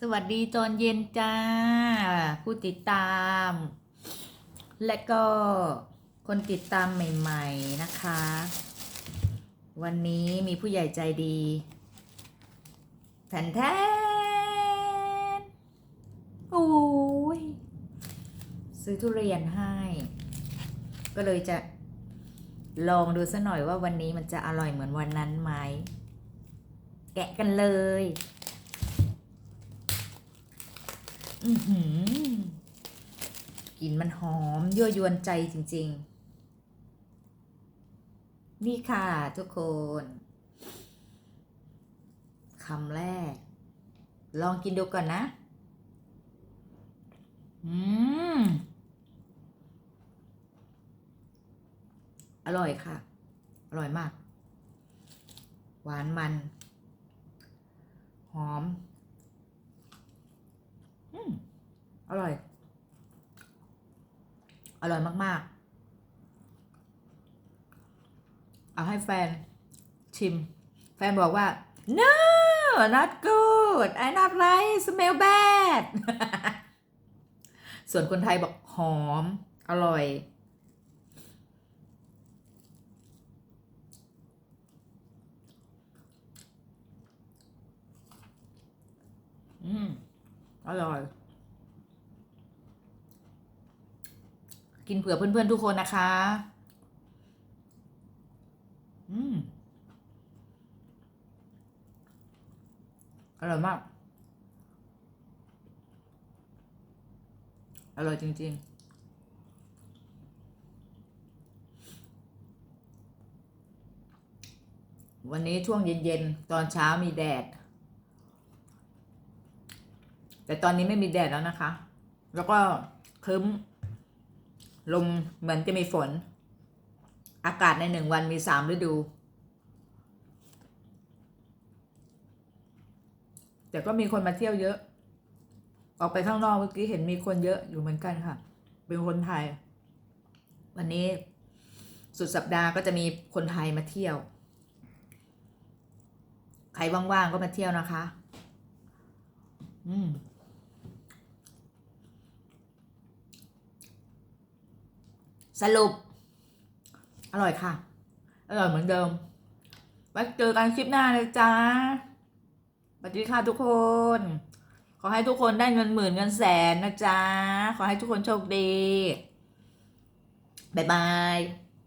สวัสดีตอนเย็นจ้า ผู้ติดตาม และก็คนติดตามใหม่ๆนะคะ วันนี้มีผู้ใหญ่ใจดีแทนแทนโอ้ยซื้อทุเรียนให้ ก็เลยจะลองดูซะหน่อยว่าวันนี้มันจะอร่อยเหมือนวันนั้นไหม แกะกันเลย อือหือ กลิ่นมันหอม ยั่วยวนใจจริง ๆ นี่ค่ะทุกคนคำแรก ลองกินดูก่อนนะ อืม อร่อยค่ะ อร่อยมาก หวานมัน หอม อืม อร่อย อร่อยมาก ๆ เอาให้แฟนชิม แฟนบอกว่า no not good I not like smell bad ส่วนคนไทยบอกหอม อร่อย อืม อร่อย กินเผื่อเพื่อนๆทุกคนนะคะ อืม อร่อยมาก อร่อยจริง ๆวันนี้ช่วงเย็นๆ ตอนเช้ามีแดด แต่ตอนนี้ไม่มีแดดแล้วนะคะ แล้วก็ครึ้ม ลมเหมือนจะมีฝน อากาศในหนึ่งวันมีสามฤดู แต่ก็มีคนมาเที่ยวเยอะ ออกไปข้างนอกเมื่อกี้เห็นมีคนเยอะอยู่เหมือนกันค่ะ เป็นคนไทย วันนี้สุดสัปดาห์ก็จะมีคนไทยมาเที่ยว ใครว่างๆก็มาเที่ยวนะคะ อืม สรุป อร่อยค่ะ อร่อยเหมือนเดิม ไว้เจอกันคลิปหน้าเลยจ้าสวัสดีค่ะทุกคน ขอให้ทุกคนได้เงินหมื่นเงินแสนนะจ๊ะ ขอให้ทุกคนโชคดี บ๊ายบาย